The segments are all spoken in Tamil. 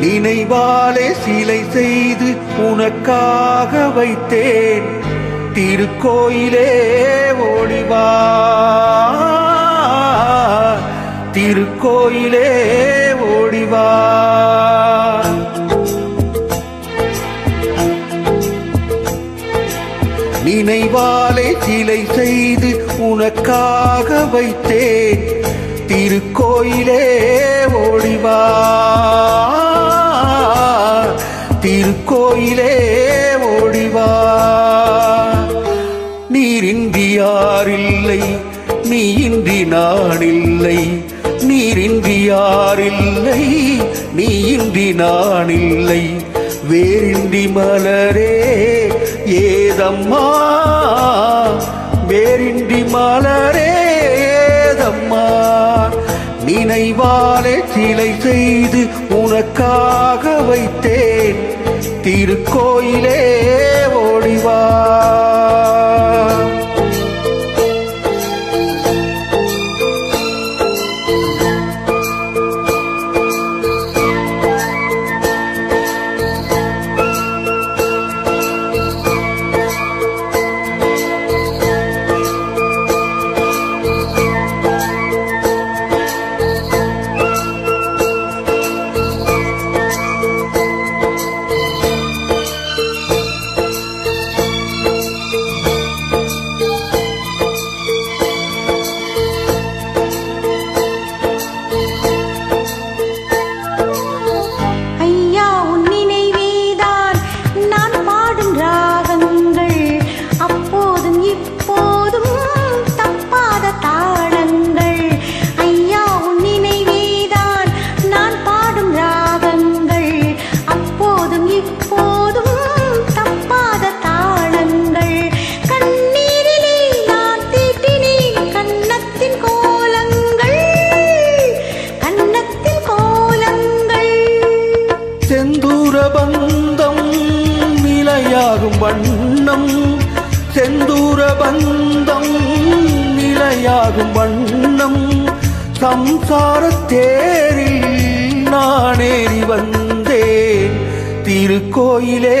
நினைவாலே சிலை செய்து உனக்காக வைத்தேன். திருக்கோயிலே ஓடிவா. திருக்கோயிலே ஓடிவா. நினைவாலே சிலை செய்து உனக்காக வைத்தேன். திருக்கோயிலே ஓடிவா. இன்றி நான் இல்லை நீரின்றி யாரில்லை நீ இன்றி நான் இல்லை வேரின்றி மலரே ஏதம்மா? வேரின்றி மலரே ஏதம்மா? நினைவாலே சிலை செய்து உனக்காக வைத்தேன். திருக்கோயிலே செந்தூர பந்தம் நிலையாகும் வண்ணம் சம்சார தேரில் நானேறி வந்தேன். திருக்கோயிலே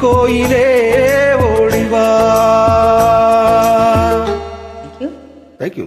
திருக்கோயிலே ஓடிவா Thank you. தேங்க்யூ